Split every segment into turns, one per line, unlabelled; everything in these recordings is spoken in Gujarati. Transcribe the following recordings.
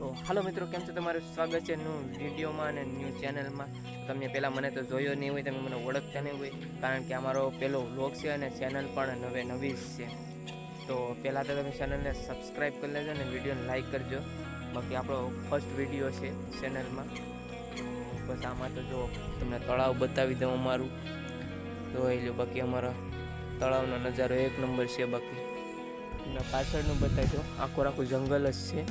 તો હાલો મિત્રો, કેમ છો? તમારું સ્વાગત છે ન્યૂ વિડીયોમાં અને ન્યૂ ચેનલમાં તમને પહેલાં મને તો જોયો નહીં હોય, તમે મને ઓળખતા નહીં હોય, કારણ કે અમારો પહેલો વ્લોગ છે અને ચેનલ પણ નવે નવી છે. તો પહેલાં તો તમે ચેનલને સબસ્ક્રાઈબ કરી લેજો અને વિડીયોને લાઈક કરજો. બાકી આપણો ફર્સ્ટ વીડિયો છે ચેનલમાં તો બસ આમાં તો જો તમને તળાવ બતાવી દઉં અમારું. જોઈ લો બાકી અમારો તળાવનો નજારો એક નંબર છે બાકી. પાછળનું બતાવી દો આખું આખું જંગલ જ છે.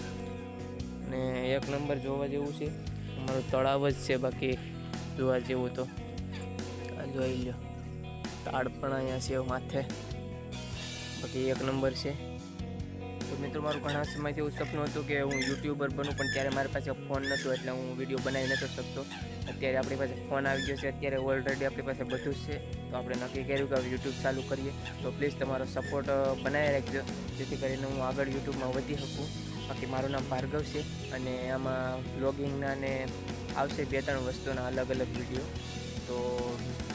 એક નંબર જોવા જેવું છે? અમારું તળાવ જ છે બાકી જોવા જેવું તો. આ જોઈ લો તાડ પણ અહીંયા છે માથે. બાકી એક નંબર છે. તો મિત્રો, મારું ઘણા સમયથી એવું સપનું હતું કે હું યુટ્યુબર બનું, પણ ત્યારે મારી પાસે ફોન નહોતો, એટલે હું વીડિયો બનાવી નહોતો શકતો. અત્યારે આપણી પાસે ફોન આવી ગયો છે. અત્યારે ઓલરેડી આપણી પાસે બધું જ છે. તો આપણે નક્કી કર્યું કે યુટ્યુબ ચાલુ કરીએ. તો પ્લીઝ તમારો સપોર્ટ બનાવી રાખજો. જેથી કરીને હું આગળ યુટ્યુબમાં વધી શકું. બાકી મારું નામ ભાર્ગવ છે અને આમાં બ્લોગિંગના ને આવશે બે ત્રણ વસ્તુના અલગ અલગ વીડિયો તો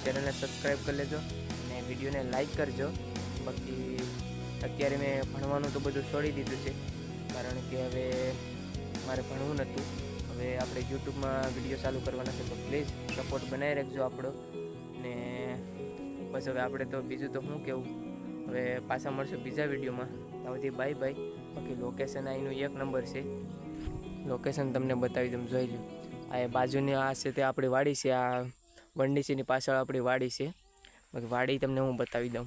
ચેનલને સબસ્ક્રાઈબ કરી લેજો અને વિડીયોને લાઈક કરજો. બાકી અત્યારે મેં ભણવાનું તો બધું છોડી દીધું છે, કારણ કે હવે મારે ભણવું નહોતું હવે આપણે યુટ્યુબમાં વીડિયો ચાલુ કરવાના છે તો પ્લીઝ સપોર્ટ બનાવી રાખજો આપણો. ને બસ હવે આપણે તો બીજું તો શું કહેવું હવે પાછા મળશું બીજા વિડીયોમાં ત્યાં બાય બાય બાકી લોકેશન અહીંનું એક નંબર છે. લોકેશન તમને બતાવી દઉં, જોઈ લો આ એ બાજુની, આ છે તે આપણી વાડી છે, આ વંડીસીની પાછળ આપણી વાડી છે. બાકી વાડી તમને હું બતાવી દઉં.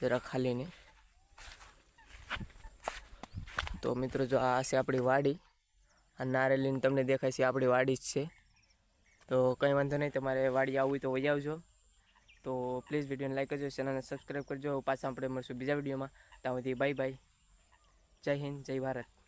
જરા ખાલીને તો મિત્રો જો આ છે આપણી વાડી. આ નારેલીને તમને દેખાય છે, આપણી વાડી જ છે. તો કંઈ વાંધો નહીં, તમારે વાડી આવવી તો વહી આવજો. તો પ્લીઝ વિડીયોને લાઈક કરજો ચેનલને સબસ્ક્રાઈબ કરજો, પાછા આપણે મળશું બીજા વિડીયોમાં ત્યાં સુધી બાય બાય જય હિન્દ, જય ભારત.